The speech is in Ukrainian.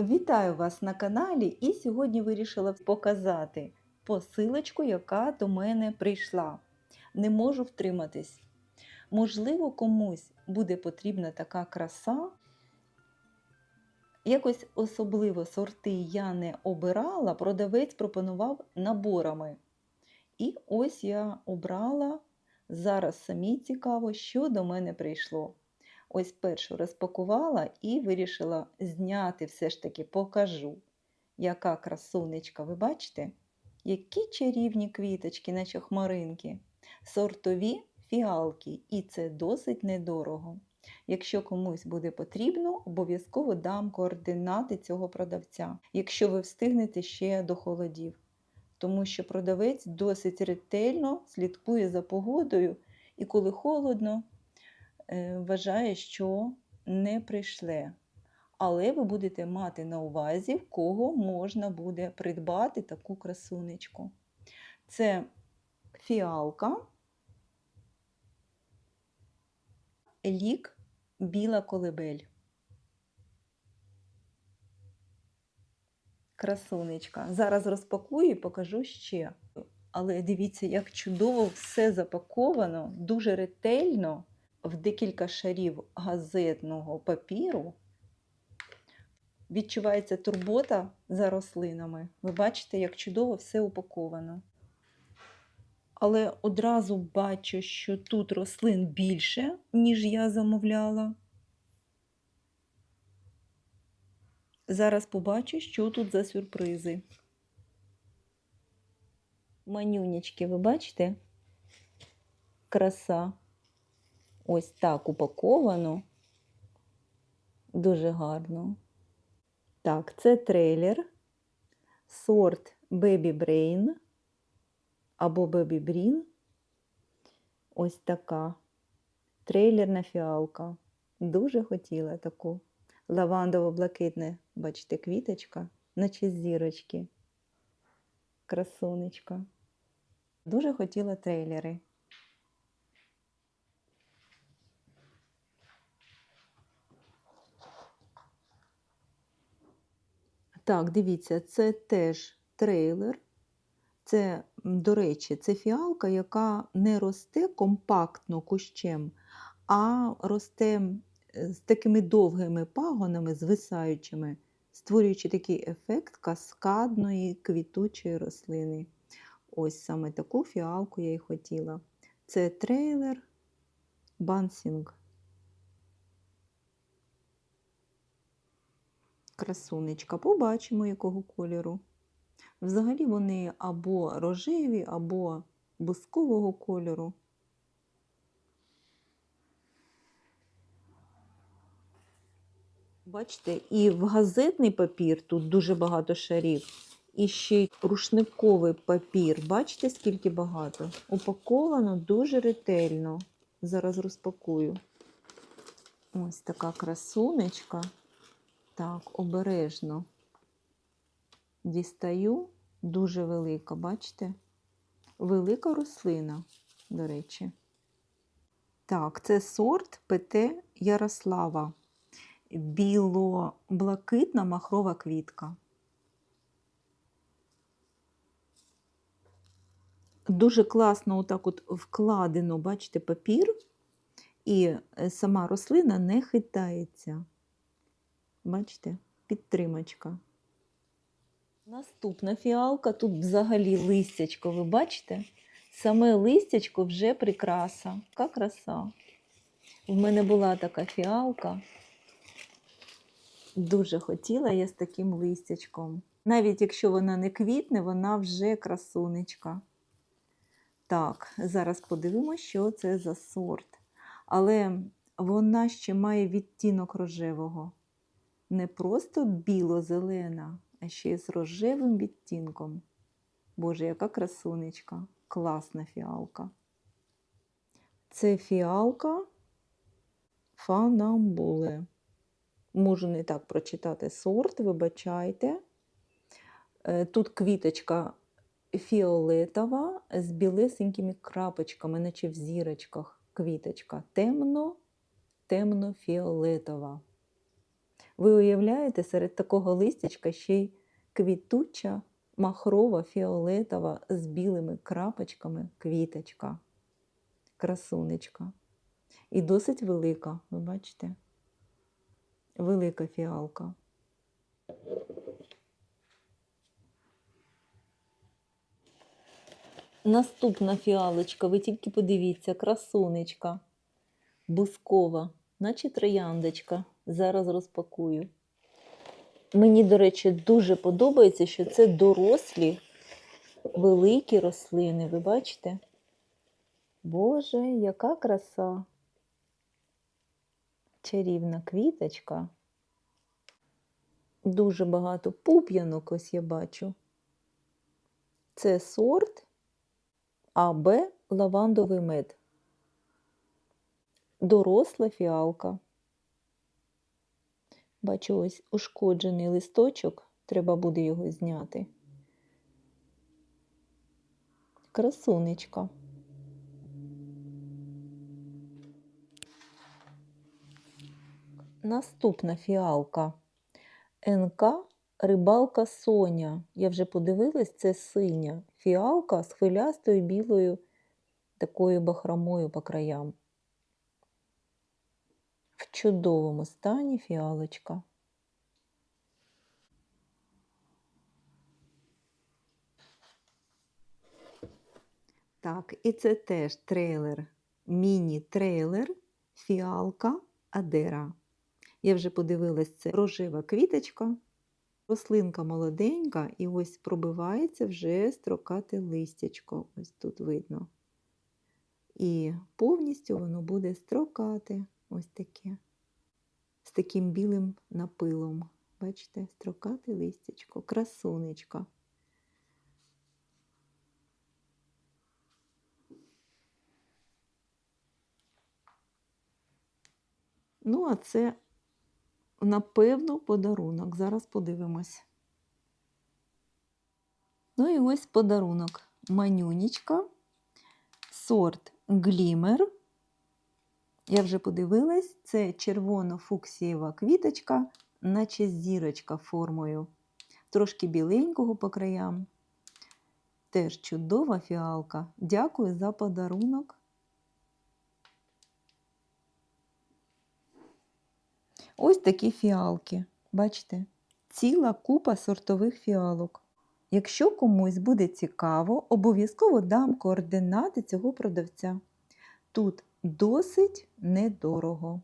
Вітаю вас на каналі і сьогодні вирішила показати посилочку, яка до мене прийшла. Не можу втриматись. Можливо, комусь буде потрібна така краса. Якось особливо сорти я не обирала, продавець пропонував наборами. І ось я обрала. Зараз самі цікаво, що до мене прийшло. Ось першу розпакувала і вирішила зняти, все ж таки покажу, яка красунечка. Ви бачите? Які чарівні квіточки, наче хмаринки, сортові фіалки, і це досить недорого. Якщо комусь буде потрібно, обов'язково дам координати цього продавця, якщо ви встигнете ще до холодів. Тому що продавець досить ретельно слідкує за погодою, і коли холодно, вважає, що не прийшле. Але ви будете мати на увазі, в кого можна буде придбати таку красунечку. Це фіалка, лік біла колебель. Красунечка. Зараз розпакую і покажу ще. Але дивіться, як чудово все запаковано, дуже ретельно в декілька шарів газетного папіру. Відчувається турбота за рослинами. Ви бачите, як чудово все упаковано. Але одразу бачу, що тут рослин більше, ніж я замовляла. Зараз побачу, що тут за сюрпризи. Манюнечки, ви бачите? Краса. Ось так упаковано. Дуже гарно. Так, це трейлер. Сорт Baby Brain або Baby Breen. Ось така. Трейлерна фіалка. Дуже хотіла таку. Лавандово-блакитне, бачите, квіточка, наче зірочки. Красунечка. Дуже хотіла трейлери. Так, дивіться, це теж трейлер. Це, до речі, це фіалка, яка не росте компактно кущем, а росте з такими довгими пагонами, звисаючими, створюючи такий ефект каскадної квітучої рослини. Ось саме таку фіалку я і хотіла. Це трейлер Бансінг. Красунечка. Побачимо, якого кольору. Взагалі вони або рожеві, або бускового кольору. Бачите, і в газетний папір тут дуже багато шарів, і ще й рушниковий папір. Бачите, скільки багато? Упаковано дуже ретельно. Зараз розпакую. Ось така красунечка. Так, обережно дістаю, дуже велика, бачите? Велика рослина, до речі. Так, це сорт ПТ Ярослава. Біло-блакитна махрова квітка. Дуже класно отак от вкладено, бачите, папір, і сама рослина не хитається. Бачите, підтримочка. Наступна фіалка, тут взагалі листячко, ви бачите? Саме листячко вже прикраса. Яка краса. В мене була така фіалка. Дуже хотіла я з таким листячком. Навіть якщо вона не квітне, вона вже красунечка. Так, зараз подивимося, що це за сорт. Але вона ще має відтінок рожевого. Не просто біло-зелена, а ще й з рожевим відтінком. Боже, яка красунечка, класна фіалка. Це фіалка Фанамбуле. Можу не так прочитати сорт, вибачайте. Е, Тут квіточка фіолетова з білесенькими крапочками, наче в зірочках квіточка. Темно, темно-фіолетова. Ви уявляєте, серед такого листячка ще й квітуча, махрова, фіолетова з білими крапочками квіточка. Красунечка. І досить велика, ви бачите? Велика фіалка. Наступна фіалочка, ви тільки подивіться, красунечка, бускова, наче трояндочка. Зараз розпакую. Мені, до речі, дуже подобається, що це дорослі великі рослини. Ви бачите? Боже, яка краса! Чарівна квіточка. Дуже багато пуп'янок ось я бачу. Це сорт АБ лавандовий мед. Доросла фіалка. Бачу ось ушкоджений листочок, треба буде його зняти. Красунечка. Наступна фіалка. НК Рибалка Соня. Я вже подивилась, це синя фіалка з хвилястою білою такою бахромою по краям. В чудовому стані фіалочка. Так, і це теж трейлер, міні-трейлер, фіалка Адера. Я вже подивилась, це рожева квіточка, рослинка молоденька, і ось пробивається вже строкате листячко. Ось тут видно. І повністю воно буде строкати ось таке. З таким білим напилом. Бачите, строкате листячко, красунечка. Ну, а це, напевно, подарунок. Зараз подивимось. Ну і ось подарунок. Манюнічка, сорт Глімер. Я вже подивилась, це червоно-фуксієва квіточка, наче зірочка формою. Трошки біленького по краям. Теж чудова фіалка. Дякую за подарунок. Ось такі фіалки. Бачите? Ціла купа сортових фіалок. Якщо комусь буде цікаво, обов'язково дам координати цього продавця. Тут досить недорого.